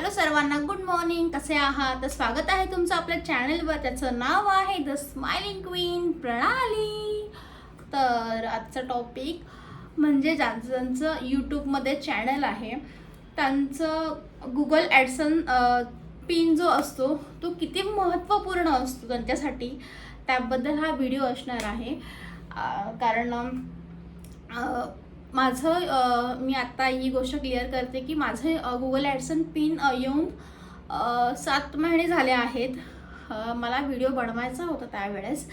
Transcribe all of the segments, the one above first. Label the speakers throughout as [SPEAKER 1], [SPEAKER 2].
[SPEAKER 1] Hello सर्वांना good morning कसे आहात? तर स्वागत आहे तुमचं आपल्या चॅनलवर त्याचं नाव आहे द स्माइलिंग क्वीन प्रणाली. तर आजचा टॉपिक म्हणजे ज्यांचं ज्यांचं यूट्यूबमध्ये चॅनल आहे त्यांचं गुगल ॲडसन पिन जो असतो तो किती महत्त्वपूर्ण असतो त्यांच्यासाठी त्याबद्दल हा व्हिडिओ असणार आहे. कारण माझं मी आत्ता ही गोष्ट क्लिअर करते की माझं गुगल ॲडसन पिन येऊन सात महिने झाले आहेत. मला व्हिडिओ बनवायचा होता त्यावेळेस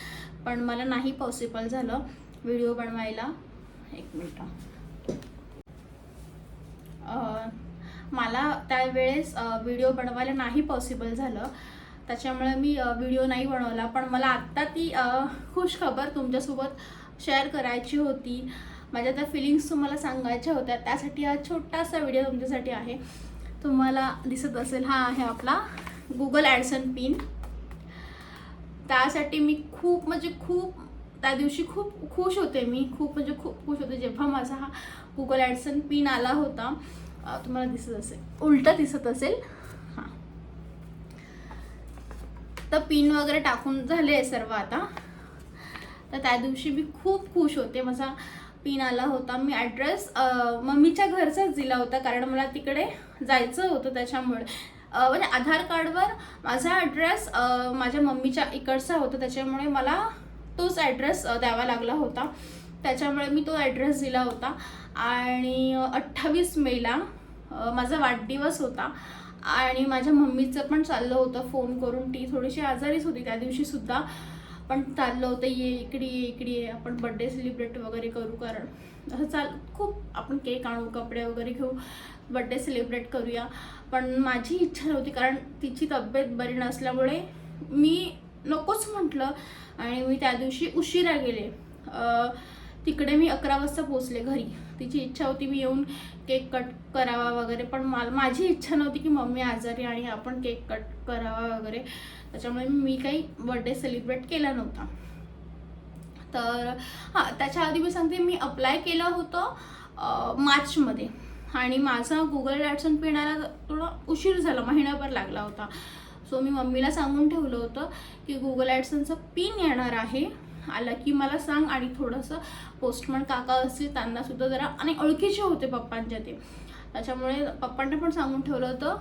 [SPEAKER 1] पण मला नाही पॉसिबल झालं व्हिडिओ बनवायला. एक मिनटं. मला त्यावेळेस व्हिडिओ बनवायला नाही पॉसिबल झालं. त्याच्यामुळे मी व्हिडिओ नाही बनवला. पण मला आत्ता ती खुश खबर तुमच्यासोबत शेअर करायची होती. माझ्या त्या फिलिंग्स तुम्हाला सांगायच्या होत्या त्यासाठी हा छोटासा व्हिडिओ तुमच्यासाठी आहे. तुम्हाला दिसत असेल हा आहे आपला गुगल ॲडसन पिन त्यासाठी मी खूप म्हणजे खूप त्या दिवशी खूप खुश होते मी. खूप म्हणजे खूप खुश होते जेव्हा माझा हा गुगल ॲडसन पिन आला होता. तुम्हाला दिसत असेल उलटं दिसत असेल. हां. तर पिन वगैरे टाकून झाले आहे सर्व आता. तर त्या दिवशी मी खूप खुश होते. माझा पिन आला होता. मी ॲड्रेस मम्मीच्या घरचाच दिला होता कारण मला तिकडे जायचं होतं त्याच्यामुळे. म्हणजे आधार कार्डवर माझा ॲड्रेस माझ्या मम्मीच्या इकडचा होता त्याच्यामुळे मला तोच ॲड्रेस द्यावा लागला होता. त्याच्यामुळे मी तो ॲड्रेस दिला होता. आणि अठ्ठावीस मेला माझा वाढदिवस होता. आणि माझ्या मम्मीचं पण चाललं होतं फोन करून. ती थोडीशी आजारीच होती त्या दिवशीसुद्धा पण चाललं होतं ये इकडे ये इकडे ये. आपण बड्डे सेलिब्रेट वगैरे करू कारण असं चाल खूप आपण केक आणू कपडे वगैरे घेऊ बड्डे सेलिब्रेट करूया. पण माझी इच्छा नव्हती कारण तिची तब्येत बरी नसल्यामुळे मी नकोच म्हटलं आणि मी त्या दिवशी उशिरा गेले. तिकडे मी अकरा वाजता पोचले घरी. तिची इच्छा होती मी येऊन केक कट करावा वगैरे पण मा माझी इच्छा नव्हती की मम्मी आजारी आणि आपण केक कट करावा वगैरे. त्याच्यामुळे मी काही बर्थडे सेलिब्रेट केला नव्हता. तर हां त्याच्या आधी मी सांगते मी अप्लाय केलं होतं मार्चमध्ये. आणि माझा गुगल ॲडसन पिणारा थोडा उशीर झाला महिनाभर लागला होता. सो मी मम्मीला सांगून ठेवलं होतं की गुगल ॲडसनचं पिन येणार आहे. आला की मला सांग आणि थोडंसं पोस्टमन काका असतील त्यांना सुद्धा जरा आणि ओळखीचे होते पप्पांच्या ते. त्याच्यामुळे पप्पांना पण सांगून ठेवलं होतं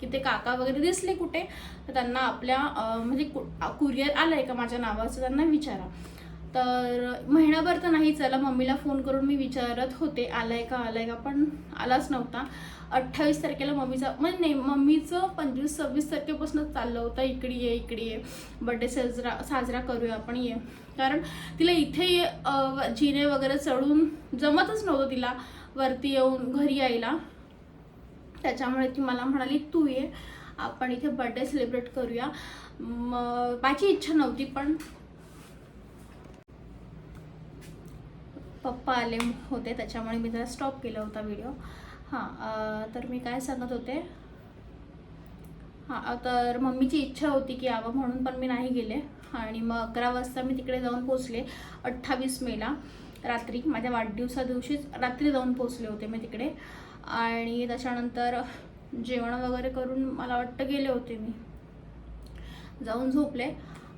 [SPEAKER 1] की ते काका वगैरे दिसले कुठे तर त्यांना आपल्या म्हणजे म्हणजे कुरिअर आलं आहे का माझ्या नावाचं त्यांना विचारा. तर महिनाभर तर नाही चला मम्मीला फोन करून मी विचारत होते आलाय का आलाय का पण आलाच नव्हता. अठ्ठावीस तारखेला मम्मीचा म्हणजे नाही मम्मीचं पंचवीस सव्वीस तारखेपासूनच चाललं होतं इकडे ये इकडे ये. बड्डे साजरा साजरा करूया आपण ये. कारण तिला इथे ये, जिने वगैरे चढून जमतच नव्हतं तिला वरती येऊन घरी यायला. त्याच्यामुळे ती मला म्हणाली तू ये आपण इथे बर्थडे सेलिब्रेट करूया. मग माझी इच्छा नव्हती पण पप्पा आले होते त्याच्यामुळे मी जरा स्टॉप केला होता व्हिडिओ हां तर मी काय सांगत होते? हां तर मम्मीची इच्छा होती की यावं म्हणून पण मी नाही गेले. आणि मग अकरा वाजता मी तिकडे जाऊन पोचले अठ्ठावीस मेला रात्री माझ्या वाढदिवसा दिवशीच रात्री जाऊन पोचले होते मी तिकडे. आणि त्याच्यानंतर जेवण वगैरे करून मला वाटतं गेले होते मी. जाऊन झोपले.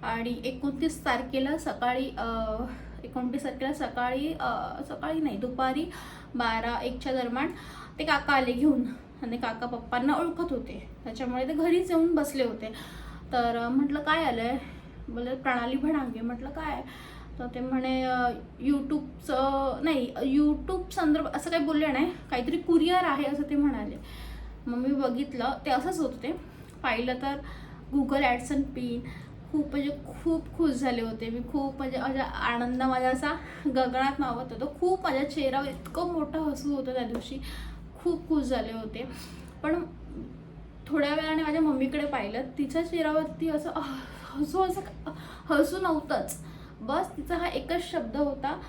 [SPEAKER 1] आणि एकोणतीस तारखेला सकाळी एकोणतीस तारखेला सकाळी सकाळी नाही दुपारी बारा एकच्या दरम्यान ते काका आले घेऊन. आणि काका पप्पांना ओळखत होते. त्याच्यामुळे ते घरीच येऊन बसले होते. तर म्हटलं काय आलं आहे बोले प्रणाली भणांगे म्हटलं काय? तर ते म्हणे यूट्यूबचं नाही यूट्यूब संदर्भ असं काही बोलले नाही. काहीतरी कुरिअर आहे असं ते म्हणाले. मग मी बघितलं ते असंच होतं ते पाहिलं तर गुगल ॲडसन पिन खूप म्हणजे खूप खुश झाले होते. मी खूप म्हणजे माझ्या आनंद माझा असा गगनात मावत होतो. खूप माझ्या चेहऱ्यावर इतकं मोठं हसू होतं त्या दिवशी. खूप खुश झाले होते. पण थोड्या वेळाने माझ्या मम्मीकडे पाहिलं. तिच्या चेहऱ्यावरती असं हसू असं हसू नव्हतंच. बस तिचा हा एकच शब्द होता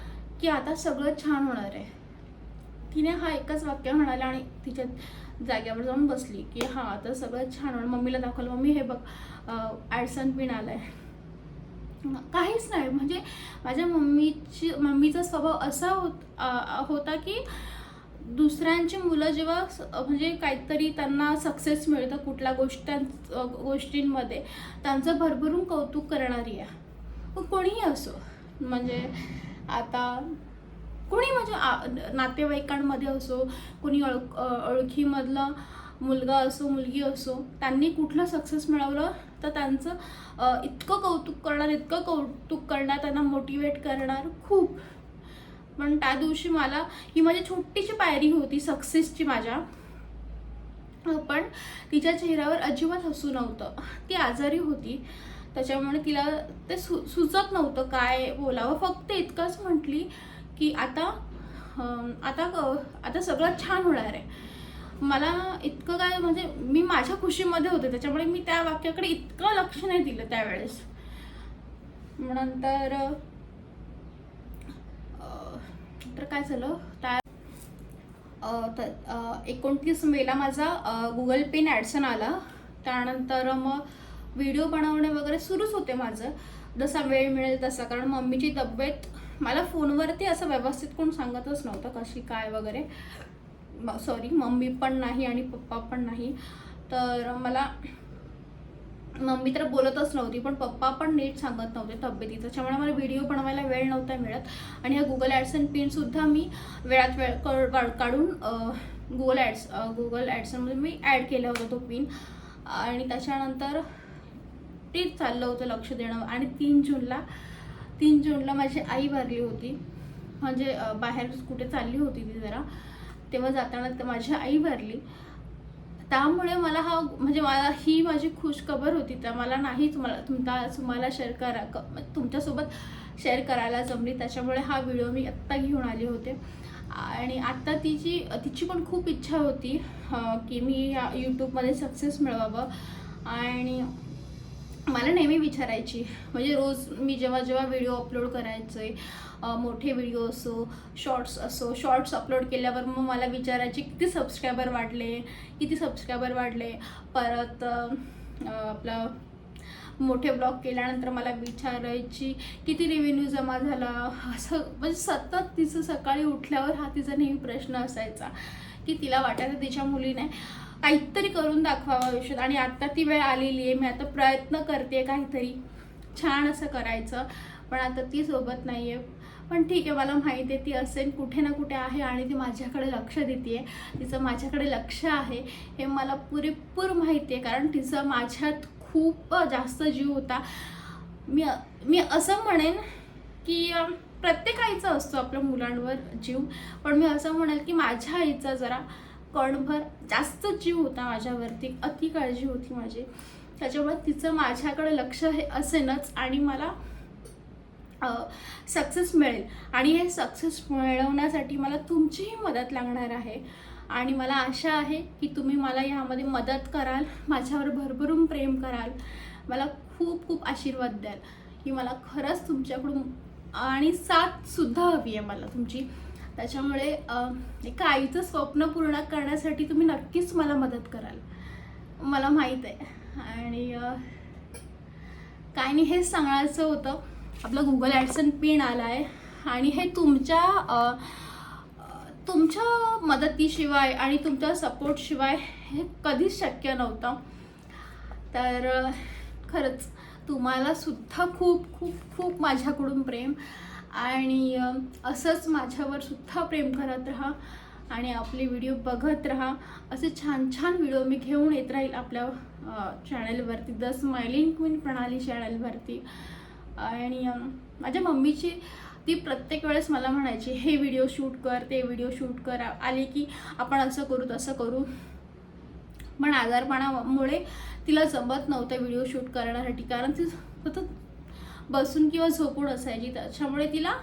[SPEAKER 1] की आता सगळं छान होणार आहे. तिने हा एकच वाक्य म्हणाला आणि तिच्या जाग्यावर जाऊन बसली की हां आता सगळं छान होणार. मम्मीला दाखवलं. मम्मी हे बघ ॲडसन पिन आलाय. काहीच नाही. म्हणजे माझ्या मम्मीची मम्मीचा स्वभाव असा होत होता की दुसऱ्यांची मुलं जेव्हा स- म्हणजे काहीतरी त्यांना सक्सेस मिळतं कुठल्या गोष्टां गोष्टींमध्ये त्यांचं भरभरून कौतुक करणारी आहे. मग कोणीही असो म्हणजे आता कोणी म्हणजे माझ्या नातेवाईकांमध्ये असो कोणी ओळ ओळखीमधला मुलगा असो मुलगी असो त्यांनी कुठलं सक्सेस मिळवलं तर त्यांचं इतकं कौतुक करणार इतकं कौतुक करणार त्यांना मोटिवेट करणार खूप. पण त्या दिवशी मला ही माझी छोटीशी पायरी होती सक्सेसची माझ्या. पण तिच्या चेहऱ्यावर अजिबात हसू नव्हतं. ती आजारी होती. त्याच्यामुळे तिला ते सु सुचत नव्हतं काय बोलावं. फक्त इतकंच म्हटली की आता आता क- आता सगळं छान होणार आहे. मला इतकं काय म्हणजे मी माझ्या खुशीमध्ये होते त्याच्यामुळे मी त्या वाक्याकडे इतकं लक्ष नाही दिलं त्यावेळेस. नंतर तर काय झालं? त्या एकोणतीस मेला माझा गुगल पे ॲडसन आला. त्यानंतर मग व्हिडिओ बनवणे वगैरे सुरूच होते माझं. जसा वेळ मिळेल तसा कारण मम्मीची तब्येत मला फोनवरती असं व्यवस्थित कोण सांगतच नव्हतं कशी काय वगैरे. सॉरी मम्मी पण नाही आणि पप्पा पण नाही. तर मला मम्मी तर बोलतच नव्हती पण पप्पा पण नीट सांगत नव्हते तब्येतीचं. त्याच्यामुळे मला व्हिडिओ बनवायला वेळ नव्हता मिळत. आणि हा गुगल ॲड्सन पिनसुद्धा मी वेळात वेळ क- काढून गुगल ॲड्स गुगल ॲड्सनमध्ये मी ॲड केला होता तो पिन आणि त्याच्यानंतर तेच चाललं होतं लक्ष देणं. आणि तीन जूनला तीन जूनला माझी आई वारली होती. म्हणजे बाहेर कुठे चालली होती ती जरा. तेव्हा जाताना तर माझी आई वारली त्यामुळे मला हा म्हणजे मला ही माझी खुश खबर होती. तर मला नाही तुम्हाला तुमचा तुम्हाला शेअर करा क- तुमच्यासोबत शेअर करायला जमली. त्याच्यामुळे हा व्हिडिओ मी आत्ता घेऊन आले होते. आणि आत्ता तिची तिची पण खूप इच्छा होती की मी या यूट्यूबमध्ये सक्सेस मिळवावं. आणि मला नेहमी विचारायची म्हणजे रोज मी जेव्हा जेव्हा व्हिडिओ अपलोड करायचे मोठे व्हिडिओ असो शॉर्ट्स असो शॉर्ट्स अपलोड केल्यावर मग मला विचारायचे किती सबस्क्रायबर वाढले किती सबस्क्रायबर वाढले? परत आपला आपलं मोठे ब्लॉग केल्यानंतर मला विचारायची किती रेव्हेन्यू जमा झाला? असं म्हणजे सतत तिचं सकाळी उठल्यावर हा तिचा नेहमी प्रश्न असायचा की तिला वाटायचं तिच्या मुलीने काहीतरी करून दाखवावं आयुष्यात. आणि आता ती वेळ आलेली आहे. मी आता प्रयत्न करते काहीतरी छान असं करायचं. पण आता ती सोबत नाही आहे पण ठीक आहे मला माहिती आहे ती असेल कुठे ना कुठे आहे आणि ती माझ्याकडे लक्ष देते आहे. तिचं माझ्याकडे लक्ष आहे हे मला पुरेपूर माहिती आहे. कारण तिचा माझ्यात खूप जास्त जीव होता. मी मी असं म्हणेन की प्रत्येक आईचा असतो आपल्या मुलांवर जीव. पण मी असं म्हणेल की माझ्या आईचा जरा कणभर जास्त जीव होता माझ्यावरती अति काळजी होती माझी. त्याच्यामुळे तिचं माझ्याकडे लक्ष हे असेनच आणि मला सक्सेस मिळेल. आणि हे सक्सेस मिळवण्यासाठी मला तुमचीही मदत लागणार आहे. आणि मला आशा आहे की तुम्ही मला यामध्ये मदत कराल माझ्यावर भरभरून प्रेम कराल. मला खूप खूप आशीर्वाद द्याल. की मला खरंच तुमच्याकडून आणि साथसुद्धा हवी आहे मला तुमची. त्याच्यामुळे एका आईचं स्वप्न पूर्ण करण्यासाठी तुम्ही नक्कीच मला मदत कराल. मला माहीत आहे. आणि काय नाही हेच सांगायचं होतं. आपलं गुगल ॲडसन पिन आला आहे आणि हे तुमच्या तुमच्या मदतीशिवाय आणि तुमच्या सपोर्टशिवाय हे कधीच शक्य नव्हतं. तर खरंच तुम्हालासुद्धा खूप खूप खूप माझ्याकडून प्रेम. आणि असंच माझ्यावर सुद्धा प्रेम करत राहा आणि आपले व्हिडिओ बघत राहा. असे छान छान व्हिडिओ मी घेऊन येत राहील आपल्या चॅनलवरती द स्माइलिंग क्वीन प्रणाली चॅनलवरती. आणि माझ्या मम्मीची ती प्रत्येक वेळेस मला म्हणायची हे व्हिडिओ शूट कर ते व्हिडिओ शूट कर. आले की आपण असं करू तसं करू. पण आजारपणामुळे तिला जमत नव्हतं व्हिडिओ शूट करण्यासाठी कारण ती सतत बसून किंवा झोपून असायची. त्याच्यामुळे तिला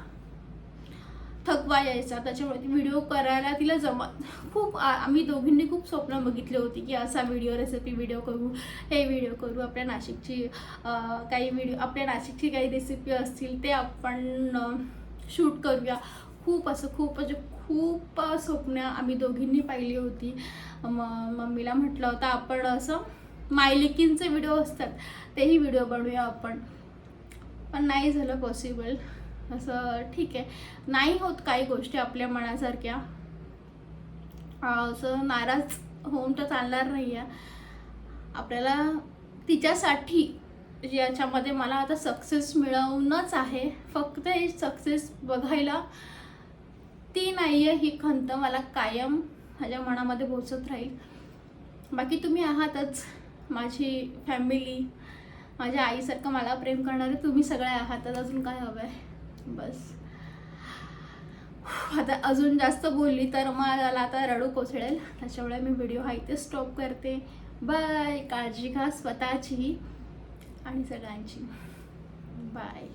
[SPEAKER 1] थकवा यायचा. त्याच्यामुळे ती व्हिडिओ करायला तिला जमा खूप आम्ही दोघींनी खूप स्वप्न बघितले होती की असा व्हिडिओ रेसिपी व्हिडिओ करू हे व्हिडिओ करू. आपल्या नाशिकची काही व्हिडिओ आपल्या नाशिकची काही रेसिपी असतील ते आपण शूट करूया. खूप असं खूप म्हणजे खूप स्वप्न आम्ही दोघींनी पाहिली होती. म मम्मीला म्हटलं होतं आपण असं मायलिकींचे व्हिडिओ असतात तेही व्हिडिओ बनवूया आपण. पण नाही झालं पॉसिबल असं ठीक आहे. नाही होत काही गोष्टी आपल्या मनासारख्या. असं नाराज होऊन तर चालणार नाही आहे आपल्याला तिच्यासाठी याच्यामध्ये मला आता सक्सेस मिळवणंच आहे फक्त हे सक्सेस बघायला ती नाही आहे ही खंत मला कायम माझ्या मनामध्ये पोचत राहील. बाकी तुम्ही आहातच माझी फॅमिली माझ्या आईसारखं मला प्रेम करणारे तुम्ही सगळे आहात. अजून काय हवं आहे बस आता अजून जास्त बोलली तर मला आता रडू कोसळेल. त्याच्यामुळे मी व्हिडिओ हा इथे स्टॉप करते. बाय काळजी घ्या स्वतःची आणि सगळ्यांची. बाय